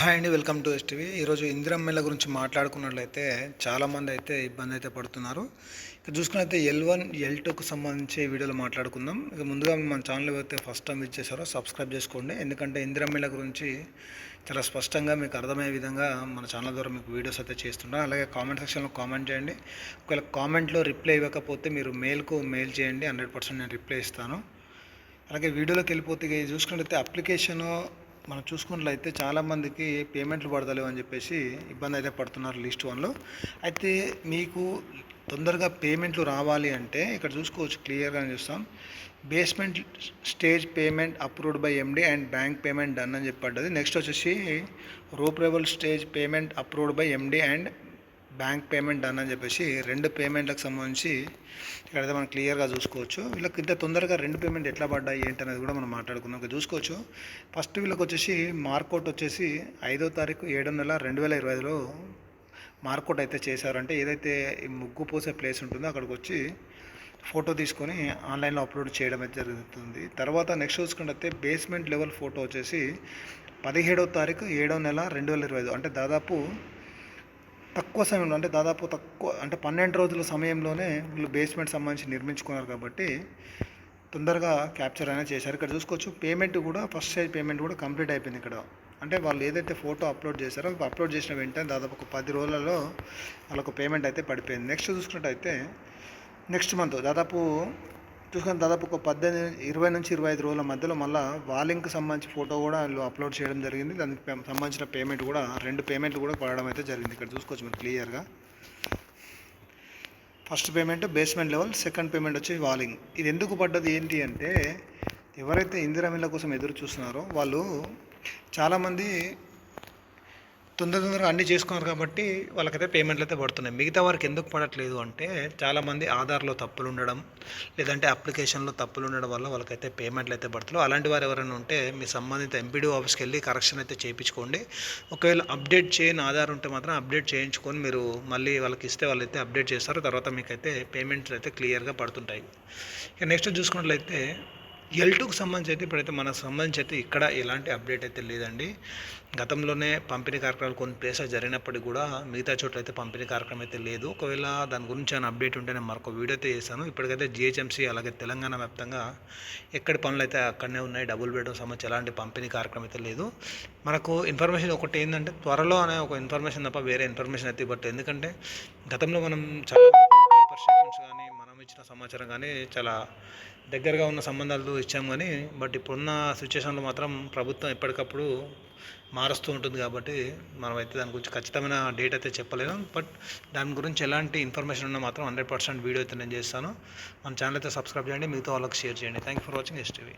Hi అండి welcome to STV. ఈరోజు ఇందిరమ్మల గురించి మాట్లాడుకున్నట్లయితే చాలామంది అయితే ఇబ్బంది అయితే పడుతున్నారు. ఇక చూసుకున్నైతే ఎల్ వన్ ఎల్ టూకు సంబంధించి వీడియోలో మాట్లాడుకుందాం. ఇక ముందుగా మన ఛానల్ అయితే ఫస్ట్ టైం ఇచ్చేసారో సబ్స్క్రైబ్ చేసుకోండి. ఎందుకంటే ఇందిరమ్మల గురించి చాలా స్పష్టంగా మీకు అర్థమయ్యే విధంగా మన ఛానల్ ద్వారా మీకు వీడియోస్ అయితే చేస్తుంటాం. అలాగే కామెంట్ సెక్షన్లో కామెంట్ చేయండి. ఒకవేళ కామెంట్లో రిప్లై ఇవ్వకపోతే మీరు మెయిల్కు మెయిల్ చేయండి. హండ్రెడ్ పర్సెంట్ నేను రిప్లై ఇస్తాను. అలాగే వీడియోలోకి వెళ్ళిపోతే చూసుకున్నట్లయితే అప్లికేషను మనం చూసుకున్నట్లయితే చాలామందికి పేమెంట్లు పడతలేవు అని చెప్పేసి ఇబ్బంది అయితే పడుతున్నారు లిస్ట్ వన్లో. అయితే మీకు తొందరగా పేమెంట్లు రావాలి అంటే ఇక్కడ చూసుకోవచ్చు క్లియర్గా చూస్తాం. Basement stage payment approved by MD and bank payment done అని చెప్పి పడ్డది. నెక్స్ట్ వచ్చేసి రూప్రేబుల్ stage payment approved by MD and bank payment done అని చెప్పేసి రెండు పేమెంట్లకు సంబంధించి ఇక్కడైతే మనం క్లియర్గా చూసుకోవచ్చు. వీళ్ళకి ఇంత తొందరగా రెండు పేమెంట్ ఎట్లా పడ్డాయి ఏంటి అనేది కూడా మనం మాట్లాడుకుందాం. చూసుకోవచ్చు. ఫస్ట్ వీళ్ళకి వచ్చేసి మార్కౌట్ వచ్చేసి ఐదో తారీఖు ఏడో నెల రెండు వేల ఇరవై ఐదులో మార్కౌట్ అయితే చేశారంటే ఏదైతే ఈ ముగ్గు పోసే ప్లేస్ ఉంటుందో అక్కడికి వచ్చి ఫోటో తీసుకొని ఆన్లైన్లో అప్లోడ్ చేయడం అయితే జరుగుతుంది. తర్వాత నెక్స్ట్ చూసుకుంటే బేస్మెంట్ లెవెల్ ఫోటో వచ్చేసి పదిహేడవ తారీఖు ఏడో నెల రెండు వేల ఇరవై ఐదు అంటే దాదాపు తక్కువ సమయంలో అంటే దాదాపు తక్కువ అంటే పన్నెండు రోజుల సమయంలోనే వీళ్ళు బేస్మెంట్ సంబంధించి నిర్మించుకున్నారు కాబట్టి తొందరగా క్యాప్చర్ అనేది చేశారు. ఇక్కడ చూసుకోవచ్చు పేమెంట్ కూడా ఫస్ట్ సైజ్ పేమెంట్ కూడా కంప్లీట్ అయిపోయింది ఇక్కడ. అంటే వాళ్ళు ఏదైతే ఫోటో అప్లోడ్ చేశారో అప్లోడ్ చేసిన వెంటనే దాదాపు ఒక పది రోజులలో వాళ్ళకు పేమెంట్ అయితే పడిపోయింది. నెక్స్ట్ చూసుకున్నట్టయితే నెక్స్ట్ మంత్ దాదాపు చూసుకొని దాదాపు ఒక పద్దెనిమిది ఇరవై నుంచి ఇరవై ఐదు రోజుల మధ్యలో మళ్ళీ వాలింగ్కి సంబంధించి ఫోటో కూడా వాళ్ళు అప్లోడ్ చేయడం జరిగింది. దానికి సంబంధించిన పేమెంట్ కూడా రెండు పేమెంట్లు కూడా పడడం అయితే జరిగింది. ఇక్కడ చూసుకోవచ్చు మీరు క్లియర్గా. First payment basement level second payment వచ్చి వాలింగ్. ఇది ఎందుకు పడ్డది ఏంటి అంటే ఎవరైతే ఇందిరామిల్ల కోసం ఎదురు చూస్తున్నారో వాళ్ళు చాలామంది తొందర తొందరగా అన్నీ చేసుకున్నారు కాబట్టి వాళ్ళకైతే పేమెంట్లు అయితే పడుతున్నాయి. మిగతా వారికి ఎందుకు పడట్లేదు అంటే చాలామంది ఆధార్లో తప్పులు ఉండడం లేదంటే అప్లికేషన్లో తప్పులు ఉండడం వల్ల వాళ్ళకైతే పేమెంట్లు అయితే పడుతున్నాయి అలాంటి వారు ఎవరైనా ఉంటే మీ సంబంధిత ఎంపీడీ ఆఫీస్కి వెళ్ళి కరెక్షన్ అయితే చేయించుకోండి. ఒకవేళ అప్డేట్ చేయని ఆధార్ ఉంటే మాత్రం అప్డేట్ చేయించుకొని మీరు మళ్ళీ వాళ్ళకి ఇస్తే వాళ్ళైతే అప్డేట్ చేస్తారు. తర్వాత మీకైతే పేమెంట్స్ అయితే క్లియర్గా పడుతుంటాయి. ఇక నెక్స్ట్ చూసుకున్నట్లయితే ఎల్ టూకి సంబంధించి అయితే ఇప్పుడైతే మనకు సంబంధించి అయితే ఇక్కడ ఎలాంటి అప్డేట్ అయితే లేదండి. గతంలోనే పంపిణీ కార్యక్రమాలు కొన్ని ప్లేసెస్ జరిగినప్పటికీ కూడా మిగతా చోట్ల అయితే పంపిణీ కార్యక్రమం అయితే లేదు. ఒకవేళ దాని గురించి ఏమైనా అప్డేట్ ఉంటే నేను మరొక వీడియో అయితే చేశాను ఇప్పటికైతే జిహెచ్ఎంసీ అలాగే తెలంగాణ వ్యాప్తంగా ఎక్కడి పనులు అయితే అక్కడనే ఉన్నాయి. డబుల్ బెడ్రూమ్ సంబంధించి ఎలాంటి పంపిణీ కార్యక్రమం అయితే లేదు. మనకు ఇన్ఫర్మేషన్ ఒకటి ఏంటంటే త్వరలో అనే ఒక ఇన్ఫర్మేషన్ తప్ప వేరే ఇన్ఫర్మేషన్ అయితే ఇవ్వట్లేదు. ఎందుకంటే గతంలో మనం చాలా పేపర్ స్టేట్మెంట్స్ కానీ మనం ఇచ్చిన సమాచారం కానీ చాలా దగ్గరగా ఉన్న సంబంధాలతో ఇచ్చాం కానీ బట్ ఇప్పుడున్న సిచ్యువేషన్లో మాత్రం ప్రభుత్వం ఎప్పటికప్పుడు మారుస్తూ ఉంటుంది కాబట్టి మనమైతే దాని గురించి ఖచ్చితమైన డేట్ అయితే చెప్పలేము. బట్ దాని గురించి ఎలాంటి ఇన్ఫర్మేషన్ ఉన్నా మాత్రం హండ్రెడ్ పర్సెంట్ వీడియో అయితే నేను చేస్తాను. మన ఛానల్ అయితే సబ్స్క్రైబ్ చేయండి మిగతా వాళ్ళకి షేర్ చేయండి. Thank you for watching STV